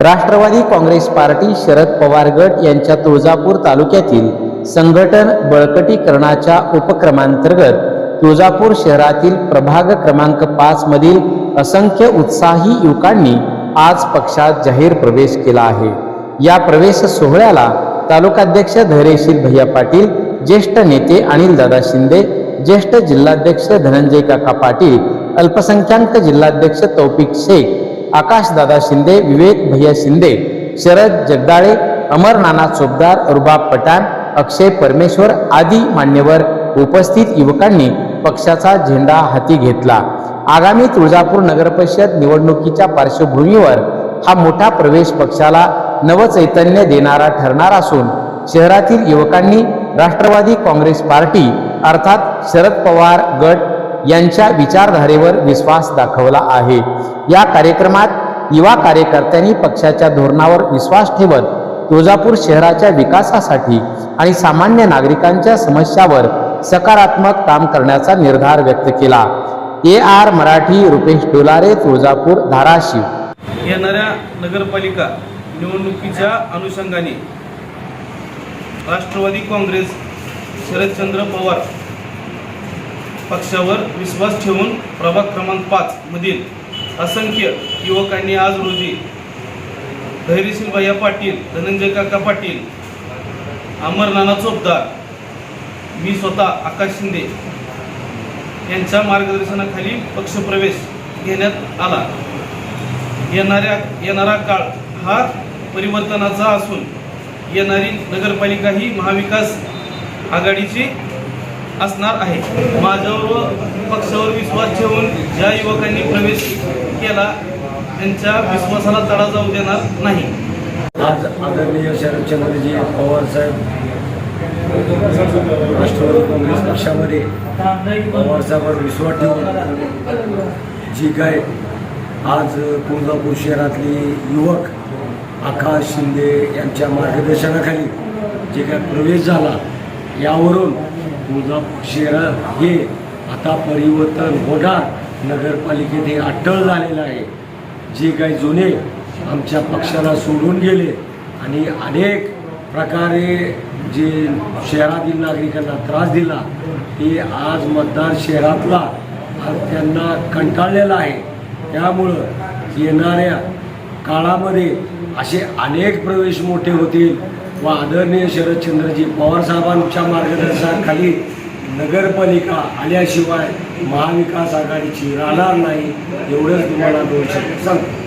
Rashtrawadi Congress party Sharad Pawar गट यांच्या तुळजापूर तालुक्यातील संघटन बळकटीकरणाच्या उपक्रमांतर्गत तुळजापूर शहरातील प्रभाग क्रमांक पाच मधील असंख्य उत्साही युवकांनी आज पक्षात जाहीर प्रवेश केला आहे. या प्रवेश सोहळ्याला तालुकाध्यक्ष धैर्यशील भैया पाटील ज्येष्ठ नेते अनिलदादा शिंदे ज्येष्ठ जिल्हाध्यक्ष धनंजय काका पाटील अल्पसंख्याक जिल्हाध्यक्ष तौफिक शेख आकाशदादा शिंदे विवेक भैया शिंदे शरद जगदाळे अमर नाना चोपदार रुबाब पठाण अक्षय परमेश्वर आदी मान्यवर उपस्थित युवकांनी पक्षाचा झेंडा हाती घेतला. आगामी तुळजापूर नगरपरिषद निवडणुकीच्या पार्श्वभूमीवर हा मोठा प्रवेश पक्षाला नवचैतन्य देणारा ठरणार असून शहरातील युवकांनी राष्ट्रवादी काँग्रेस पार्टी अर्थात शरद पवार गट यांच्या विचारधारेवर विश्वास दाखवला आहे. या कार्यक्रमात युवा कार्यकर्त्यांनी पक्षाच्या धोरणावर विश्वास ठेवत तुळजापूर शहराच्या विकासासाठी आणि सामान्य नागरिकांच्या समस्यावर सकारात्मक काम करण्याचा निर्धार व्यक्त केला. A R Marathi Rupesh Dolare Tuljapur Dharashiv. येणाऱ्या नगरपालिका निवडणुकीच्या अनुषंगाने राष्ट्रवादी काँग्रेस शरदचंद्र पवार पक्षावर विश्वास ठेवून प्रभाग क्रमांक पाच मधील असंख्य युवकांनी आज रोजी धैर्यशील भैया पाटील धनंजय काका पाटील अमर नाना चोपदार मी स्वतः आकाश शिंदे यांच्या मार्गदर्शनाखाली पक्षप्रवेश घेण्यात आला. येणाऱ्या येणारा काळ हा परिवर्तनाचा असून येणारी नगरपालिका ही महाविकास आघाडीची असणार आहे. माझ्यावर व पक्षावर विश्वास ठेवून ज्या युवकांनी प्रवेश केला त्यांच्या विश्वासाला तडा जाऊ देणार नाही. आज आदरणीय शरदचंद्रजी पवारसाहेब राष्ट्रवादी काँग्रेस पक्षामध्ये पवारसाहेबांवर विश्वास ठेवून जी काय आज तुळजापूर शहरातली युवक आकाश शिंदे यांच्या मार्गदर्शनाखाली जे काय प्रवेश झाला यावरून तुळजापूर शहरात हे आता परिवर्तन होणार. नगरपालिकेत हे अट्टळ झालेलं आहे. जे काही जुने आमच्या पक्षाला सोडून गेले आणि अनेक प्रकारे जे शहरातील नागरिकांना त्रास दिला ते आज मतदार शहरातला आज त्यांना कंटाळलेला आहे. त्यामुळं येणाऱ्या काळामध्ये असे अनेक प्रवेश मोठे होतील. व आदरणीय शरदचंद्रजी पवारसाहेबांच्या मार्गदर्शनाखाली नगरपालिका आल्याशिवाय महाविकास आघाडीची राहणार नाही एवढंच तुम्हाला दोन शब्द सांगतो.